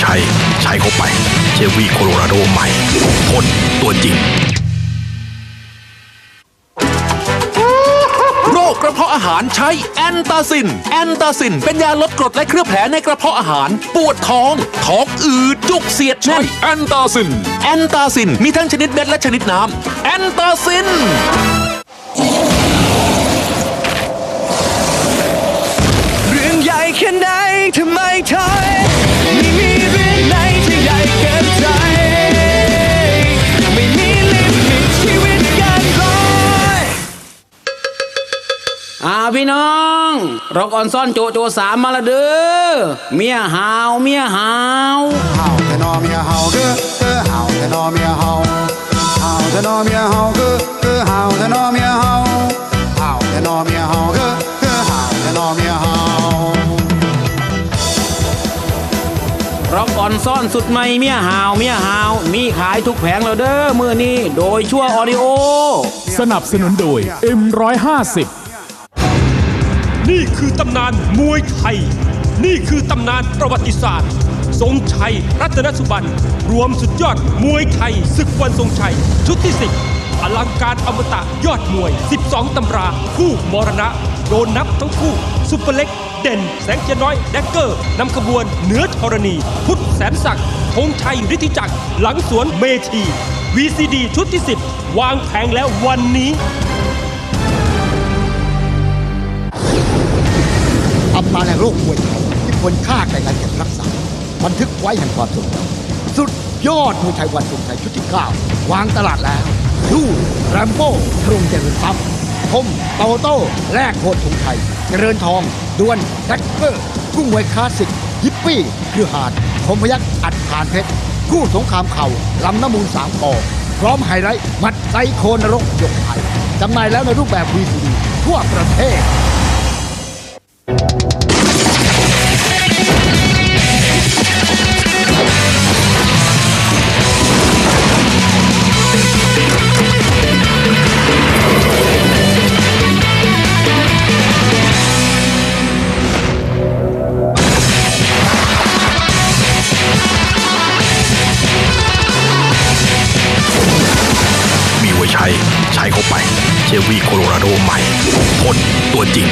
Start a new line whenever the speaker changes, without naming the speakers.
ใช้ ใช้เข้าไปเชวี่โคโลราโดใหม่ทนตัวจริง
โรคกระเพาะอาหารใช้แอนตาซิน แอนตาซิน เป็นยาลดกรดและเคลือบแผลในกระเพาะอาหาร ปวดท้อง ท้องอืดจุกเสียดแน่นแอนตาซิน แอนตาซิน มีทั้งชนิดเม็ดและชนิดน้ำแอนตาซิน
พี่น้องเรกอ่อนซ่อนโจโจสามมาละเด้อเมียหาวเมียหาวหาวแต่นอเมีย
หาวเกอหาวแต่นอเมียหาวหาวแต่นอเมียหาวเกอหาว
แต่นอเมียหาวหาวแต่นอเมียหาวเด้อหาวแต่นอเมีย
หาวรกอ่อนซ่อนสุดไม่เมียหาวเมียหาวมีขายทุกแผงแล้วเด้อมื้อนี้โดยชั่วออดิโอ
สนับสนุนโดย M150
นี่คือตำนานมวยไทย นี่คือตำนานประวัติศาสตร์ ทรงชัย รัตนสุบันรวมสุดยอดมวยไทยศึกวันทรงชัย ชุดที่10อลังการอมตะยอดมวย 12 ตำรา คู่มรณะ โดนนับทั้งคู่ ซุปเปอร์เล็ก เด่น แสงเทียนน้อย แดกเกอร์นำขบวนเหนือธรณี พุทธแสนศักดิ์ธงชัย ฤทธิจักร หลังสวนเมที VCD ชุดที่ 10 วางแผงแล้ววันนี้
โลกมวยไทยที่คนฆ่าแก่กันเก็บรักษา บันทึกไว้แห่งความทรงจำสุดยอดมวยไทยวันทรงชัยชุดที่ 9 วางตลาดแล้วดูแรมโบ้ทรงเจริญทรัพย์คมโตโต้แลกโคตรทงชัยเจริญทองดวนแดกเกอร์ กุ้งมวยคลาสสิกยิปปี้คือหาดคมพยักอัดผ่านเพชรคู่สงครามเข่าลำน้ำมูลสามปอพร้อมไฮไลท์มัดไซโคนรกยกไทยจำหน่ายแล้วในรูปแบบ VCD ทั่วประเทศ
ใช้ ใช้เข้าไป เชวี่โคโลราโดใหม่ทนตัวจริง